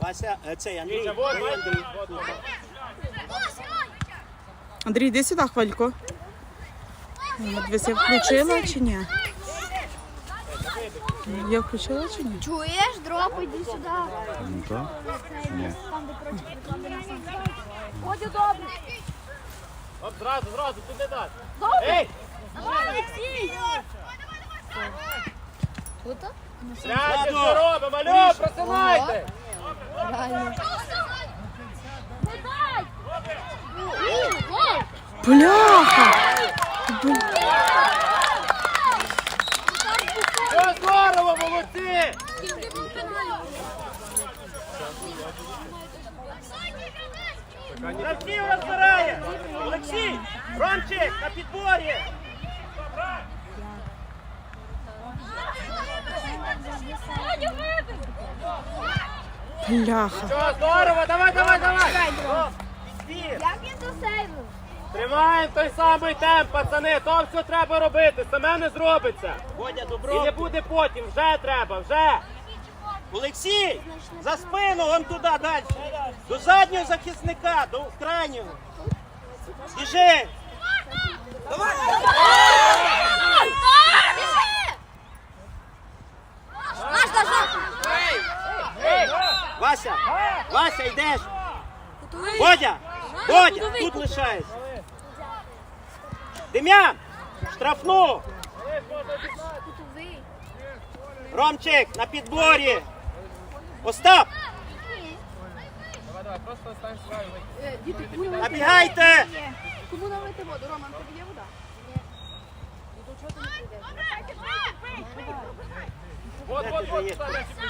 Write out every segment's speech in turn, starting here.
Вася, е, цей Андрій. Андрій. Йди сюди, хвалько. Ну, Дивись, я включила чи ні? Я включила чи ні? Чуєш, дроп, іди сюди. Ну то? Ні. Ходю добре. Оп, зразу, зразу, туди дати. Добре. Ей! Давай, Олексій. Тут? Гляньте, що робимо, алло, просинайте! Реально. Бляха! Все здорово, молодці! Гравців розбирає! Олексій! Ромчик, на підборі! Бляха! Все здорово, давай, давай, давай! Як він досейвив? Тримаємо той самий темп, пацани, то все треба робити, саме не зробиться. Бодя, І не добро. буде потім, вже треба, вже. Олексій, за спину, вон туди далі. До заднього захисника, до крайнього. Біжи. Наш, наш, наш. Вася, Вася, йдеш. Бодя, Бодя, тут лишаєшся. Дем'ян, штрафну. Ромчик, на підборі. Остап, набігайте. Кому налити воду? Роман, тобі є вода?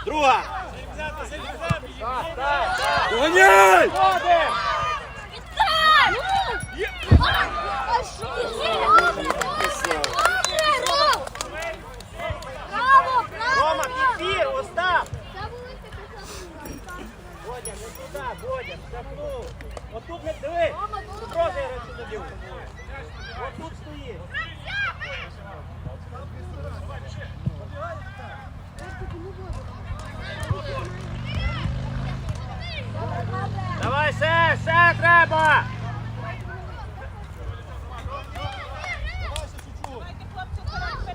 Друга. Така. Бодя, не штрафну. Отут не диви. Трохи речі не диви. Отут стоїть. Давай, ще, ще треба!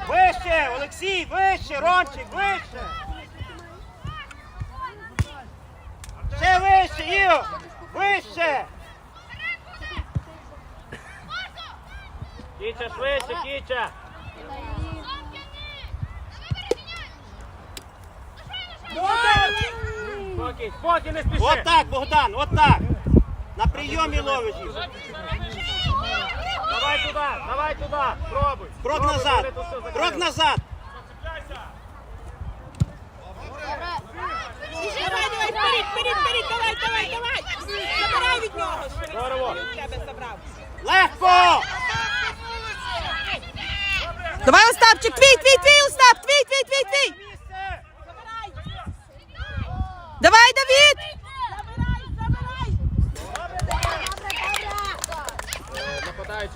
Вище, Олексій, вище, Ромчик, вище. Ще вище, Іо, вище. Кіча, швидше, кіча! Спокій, спокій, не спіши! От так, Богдан, от так. На прийомі ловиш їх. Давай туди, давай туди, пробуй! Крок Пробуй, назад, вони тут все крок закрили. назад. Давай, давай, вперед, вперед, вперед, давай, давай, давай. Забирай від нього. Здорово! Він тебе забрав. Легко. Давай, Остапчик, твій, твій, твій, Остап, твій, твій, твій, твій! Забирай. Давай, Давід!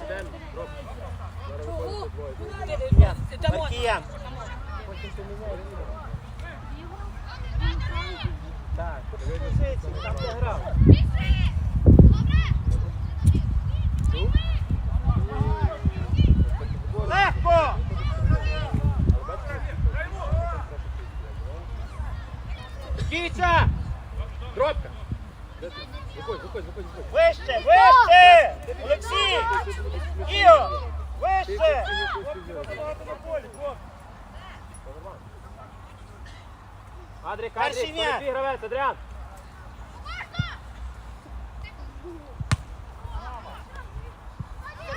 Нападаючи, Ден. Дамо. Маркіян. Так, Там де грав. Легко. Кіча! Дробка! Виходь, виходь, виходь, виходь. Вище, вище. Олексій. Іо, вище. Адрік, Перший Адрік, м'яч. гравець, Адріан.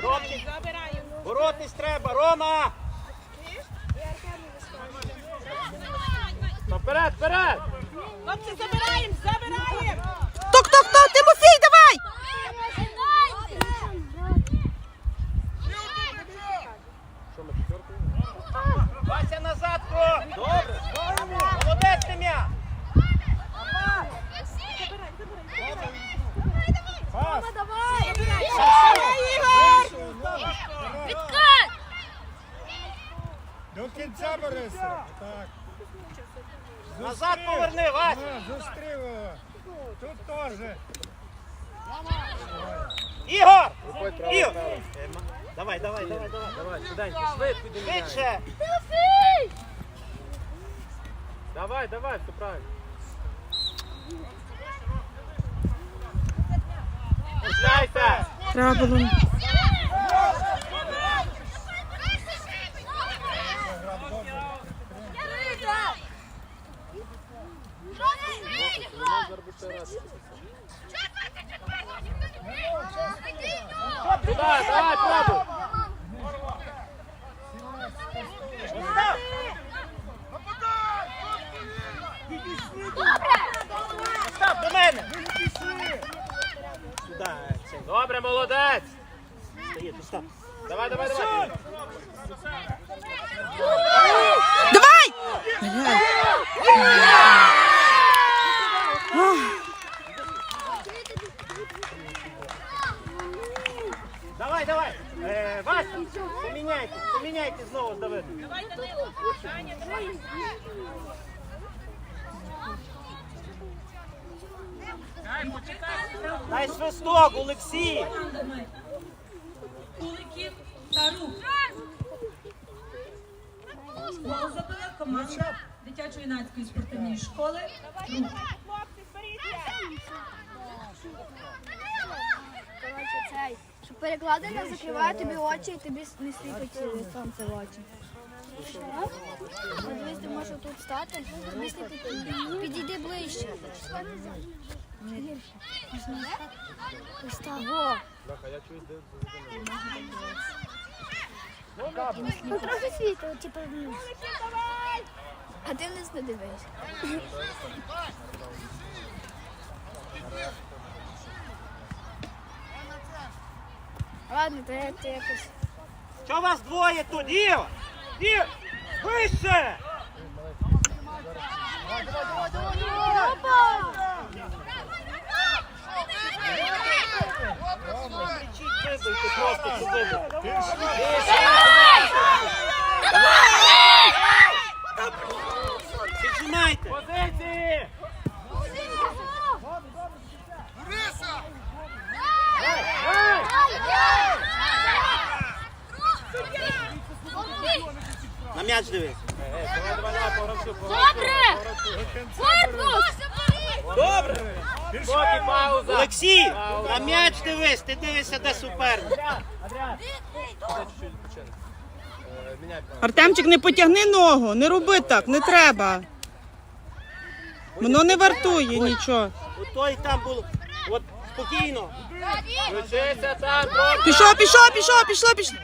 Ромчик, Забирай. боротись треба. Рома. Вперед, вперед! Хлопці, забираємо, забираємо. Тимофій, давай! Вася назад, Ро. Добре. Молодець, Дем'ян. Пас. Давай! До кінця Бориса. Так. Назад поверни, Вася. Зустрів його. теж. Ігор! Ігор! Давай, давай, давай, давай. Давай, швиденько, швидко йди. Швидше! Давай, давай, все правильно. Пускайся! Треба було. Давай, давай, пробуй! Остап! Остап, до мене! Сюди, цей. Добре, молодець! Стоїть, Остап. Давай, давай, давай! Давай, давай! Е, Вася, поміняйте, поміняйте знову з Давидом. Давай, Данило. Аня, давай. Дай свисток, Олексій! Куликів та Рух. Гол забила команда дитячо-юнацької спортивної школи Рух. Коротше, цей, що перекладина закриває тобі очі і тобі не світить е, сонце в очі. Подивись, ти можеш тут стати, тобі. Підійди ближче. Ну трохи світло, типу вниз. А ти вниз не дивись. Ладно, то я ти якось. Що вас двоє тут? Ігор! Ігор! Вище! Кричіть, вибийте просто, щоб вибити. Піджимайте! Позиції! На м'яч дивись. Погравцю. Добре! Поки пауза. Олексій! На м'яч дивись, ти дивишся, де суперник. Артемчик, не потягни ногу, не роби так, не треба. Воно не вартує нічого. От той там було. От спокійно. Пішов, пішов, пішов, пішов, пішов.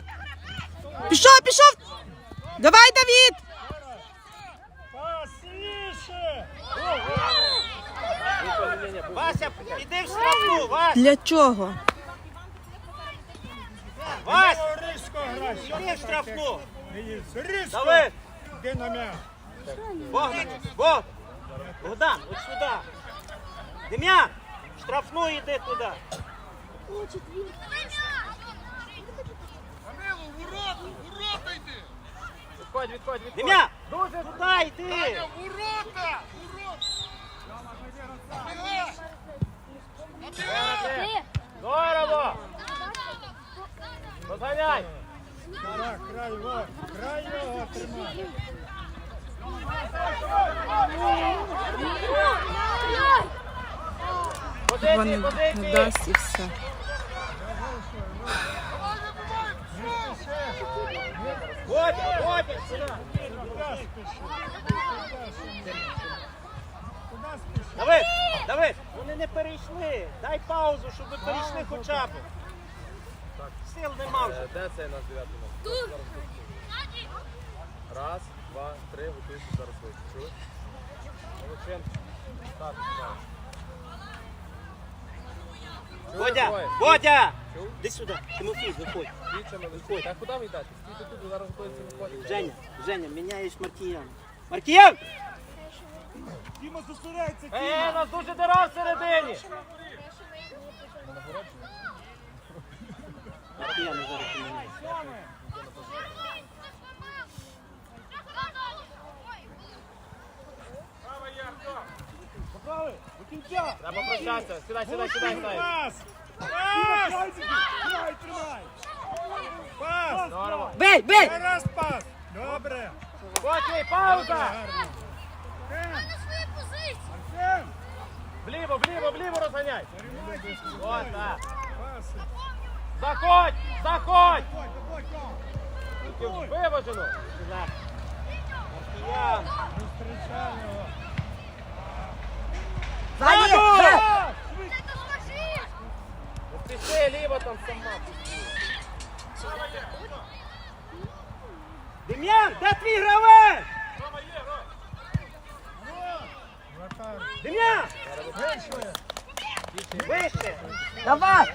Пішов, пішов. Давай, Давід. Вася, іди в штрафну, Вася! Для чого? Вася! Різко грай! Іди в штрафну! Різко! Давид! Іди на м'яч! Богдан! Бог! Богдан, от сюди! Дем'ян! В штрафну йди туди! Відходь, відходь, відходь. Дем'ян! Туди йди! Молодець. Здорово! Розганяй! Край, його! Край його тримай! Вони не дасть і все. Водя, Водя, сюди! Давид! Давид! Вони не перейшли! Дай паузу, щоб ви перейшли хоча б! Сил нема вже! Е, Де цей наш дев'ятий номер? Тут. Раз, два, три, готуйся зараз вийти. Чули? Молодчинка. Так, так. Чули Водя! двоє? Водя! Чув? Іди сюди! Тимофій, виходь! Листи. Так куди ви йдете? Стійте тут, зараз готується виходити. Женя, Женя, міняєш Маркіян. Маркіян! Діма, зосередься! Е, нас дуже дира всередині! Маркіян зараз поміняє. кінця. Треба прощатися. Сідай, сідай, сідай, сідай. Пас! Пас! Тримай, тримай! Пас! Здорово. Бей, бей! Раз пас! Добре! Окей, пауза. Гарно! Вліво, вліво, вліво розганяй. Тримайтесь, так. Заходь, заходь. Виважено. Спіши, ліво там сама. Дем'ян, де твій гравець? Вратар! Дем'ян, вище. Давай!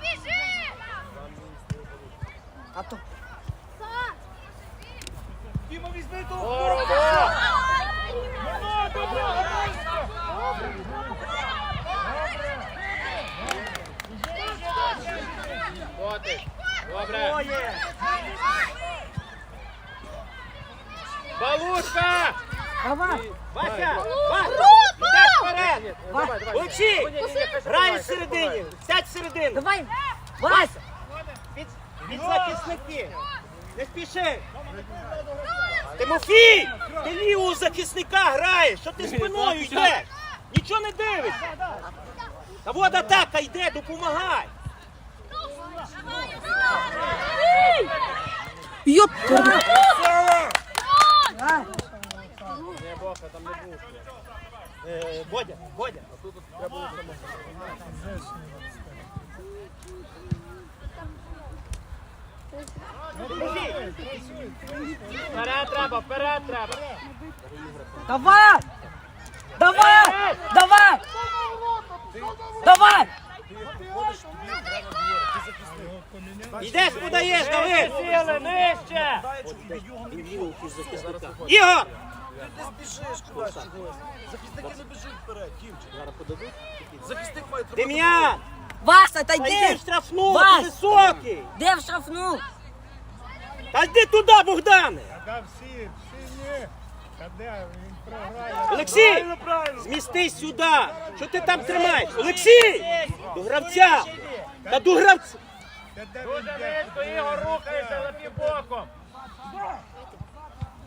Біжи! А то Діма, візьми ту. Здорово. Котик. Добре. Двоє. Балушка. Давай! Вася, Вася, вперед. Хай грай в середині, сядь в середину. Давай! Вася! Під, під захисники. Не спіши. Тимофій, ти лівого захисника граєш, що ти спиною йдеш? Нічого не дивишся. Та от атака йде, допомагай. Йоп! Давай! Боха, там не був. Е, Бодя, Бодя. Тут треба було само. Вперед треба, вперед треба. Давай! Давай! Давай! Давай! Йдеш, подаєш, Давид. Сіли, нижче. Ігор! Дем'ян! Вася, та Та йди йди! в штрафну, Вась! високий! Де в штрафну? Та йди туди, Богдане! Та всі, всі ні! Та де він програє? Олексій! Змістись сюди! Що ти там тримаєш? Олексій! До гравця! Та до гравця! Та де він Дуже де? низько, Ігор, рухається за півбоком.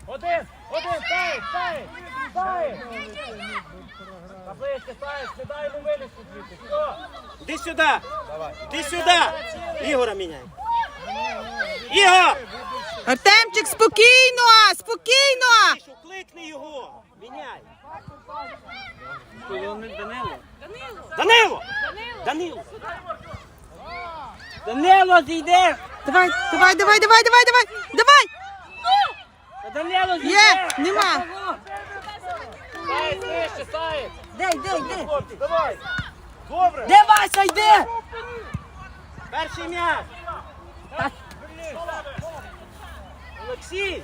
Один, один, стай, стай, стай. Та ближче, стай, не йому вилізти звідти. Все. Іди сюди! Іди сюди! Ігора міняй! Ігор! Артемчик, спокійно! Спокійно! Кликни його! Міняй! Данило! Данило! Данило, зійди! Давай, давай, давай, давай, давай, давай! Давай! Данило! Є, нема! Стай, нижче, стай. Де, йди, йди! Хлопці, давай! Добре! Де Вася, йди! Перший м'яч! Олексій!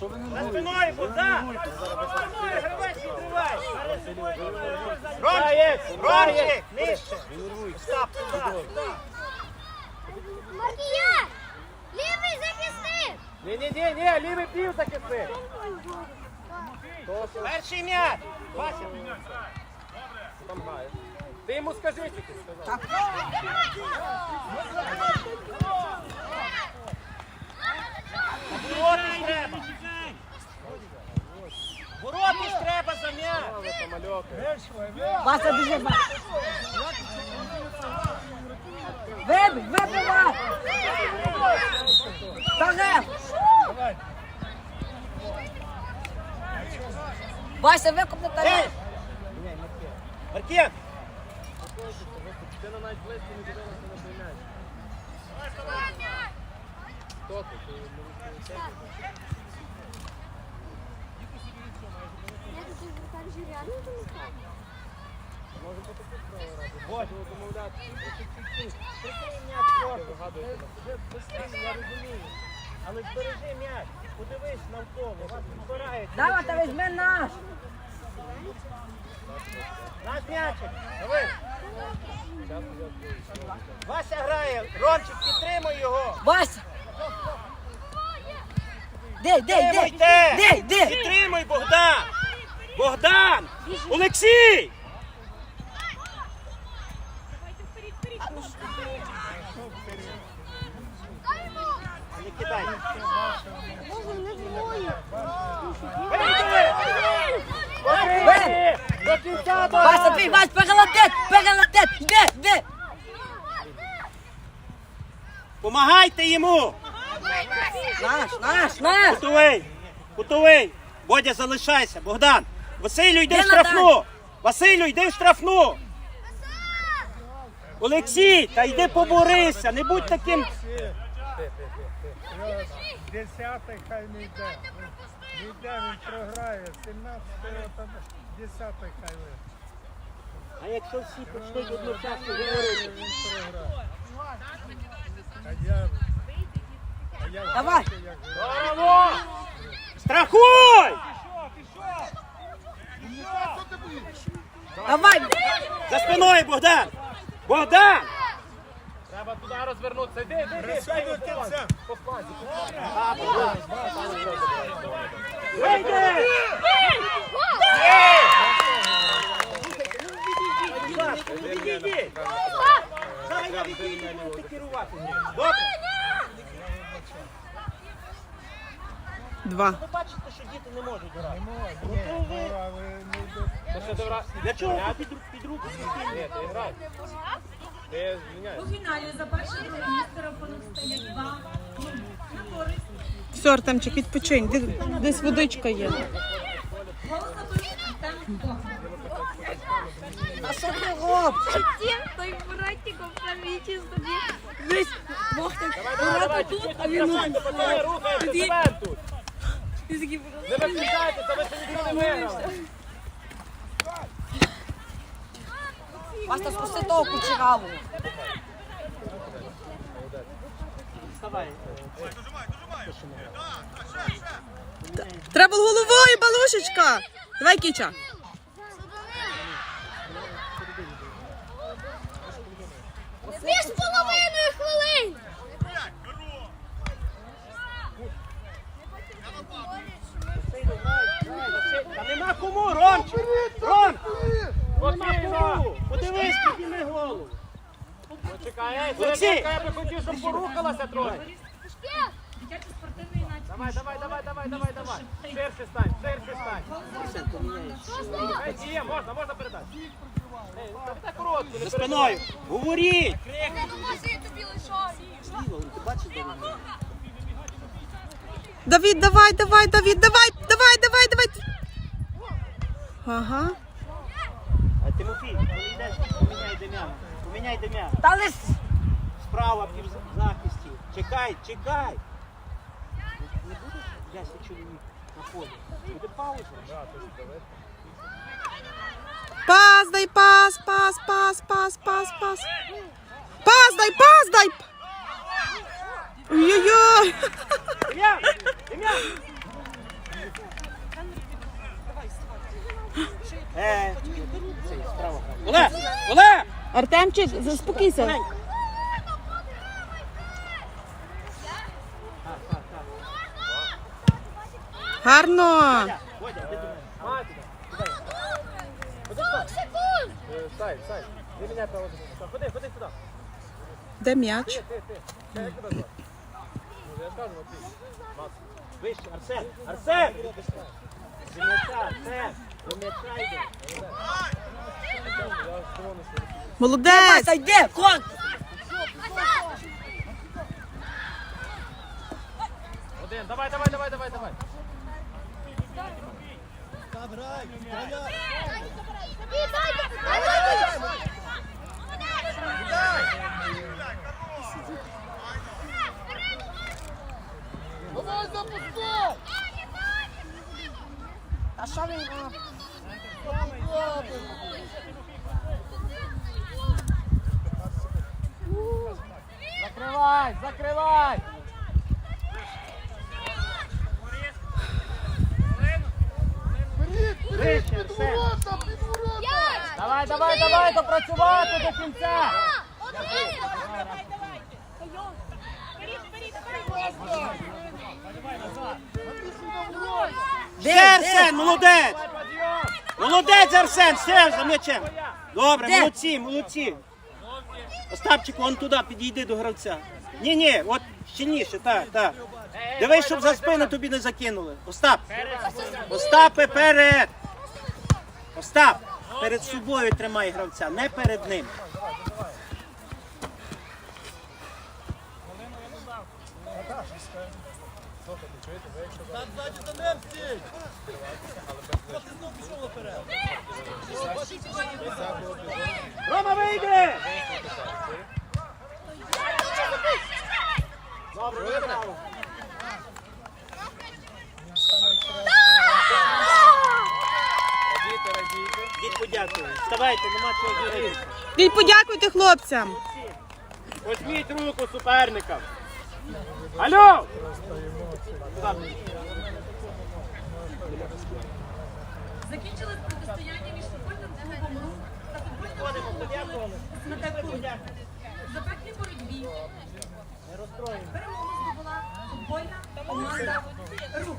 За спиною, гравець, відривай! Ромчик! Ромчик! Нижче! Остап, туди, туди! Маркіян! Лівий захисник! Ні, лівий пів захисник. Перший м'яч! Вася! Там грає. Ти йому скажи тільки, сказав. Боротись треба! Боротись треба за м'яч! Вася, біжи, Вася! Вибий, вибивай! Та Давай! Вася, викупни Ей! талент! Маркіян! Ти на навіть близько не дивилася на той. Хто ти? Ти не Бодь, домовляти. прикрий просто! Я розумію! Але збережи м'яч! Подивись навколо, вас підбирають! Давай, та візьми наш! Наш м'ячик! Давай! Вася грає! Ромчик, підтримуй його! Вася! Де, де, де? Підтримуйте! Де, де? Підтримуй, Богдан! Богдан! Олексій! Не кидай. Вийди! До кінця, Вася, бій, Вась, перелетет, перелетет, де, де? Помагайте йому! Наш, наш, наш. Кутовий! Кутовий! Бодя, залишайся! Богдан! Василю, йди в штрафну! Василю, йди в штрафну! Олексій, та йди поборися, не будь таким. Десятий хай не йде. Не йде, він програє. 17-го там десятий хай ви. А якщо всі почнуть одночасно говорити? Давай. Здорово! Страхуй! Давай. За спиною, Богдан! Богдан! Треба туди розвернутися. Іди, іди, іди. Присуй до кінця. Вийди! Будь ласка, відійди! Зараз я відійду, будете керувати. Добре? Два. Ви бачите, що діти не можуть грати. Ну, ви. Ще добра. Для чого ви під, під руку? Ні, ти грай. Ти. У фіналі за перше місце рахунок стає 2 на користь. Все, Артемчик, відпочинь. Де- Десь водичка є. Гол забив Артем Богдан. А що ти робиш? Тим, той братиком правительство. Дивись, Бог так Давай, давай, чуть-чуть відкривайся, пацани, рухаємося, тебе тут. Не виключайтеся, ви це ніхто не виграли. Вася, спусти того кучераву. Вставай. Треба головою, балушечка. Давай, кіча. Дві з половиною хвилин. Та нема кому, Ромчик! Ром! Нема кому! Подивись, підніми голову. Чекай, ей, Олексій! Я би хотів, щоб порухалася трохи. Дитячий Давай, давай, давай, давай, давай, давай. Ширше стань, ширше стань. Ей, є, можна, можна передати. Ей, та так коротко, не За спиною. Говоріть! Давід, давай, давай, Давід, давай, давай, давай, давай. Ага. А Тимофій, коли йдеш, поміняй Дем'ян. Поміняй Дем'ян. Та лиш. Справа пів захисті. Чекай, чекай. Не буде десять чоловік на полі? Буде пауза. Пас, дай пас, пас, пас, пас, пас, пас. Пас, дай, пас, дай. Ой-ой-ой. Е. Олег! Олег! Артемчик, заспокійся. Маленько. Гарно. Водя, іди до мене. Мать, Секунд. е, Стай, стай. Не міняй право. Ходи, ходи сюди. Де м'яч? Я скажу, Вище, Арсен! Арсен! Молодець. Йди, кон. Один, давай, давай, давай, давай, давай. А що він? Закривай, закривай. Давай, давай, давай, допрацювати до кінця. Ще Арсен, молодець! Молодець, Арсен, ще за м'ячем. Добре, молодці, молодці. Остапчику, он туди, підійди до гравця. Ні, ні, от щільніше, так, так. Дивись, щоб за спину тобі не закинули. Остап. Остапе, перед. Остап, перед собою тримай гравця, не перед ним. Рома, вийди! Добре, виграв. Радійте, радійте. Дід подякую. Вставайте, нема чого Дідь, подякуйте хлопцям. Возьміть руку суперника. Алло! Закінчилось протистояння між футбольним клубом «Рух» та футбольним клубом. В запеклій боротьбі перемогу здобула футбольна команда «Рух».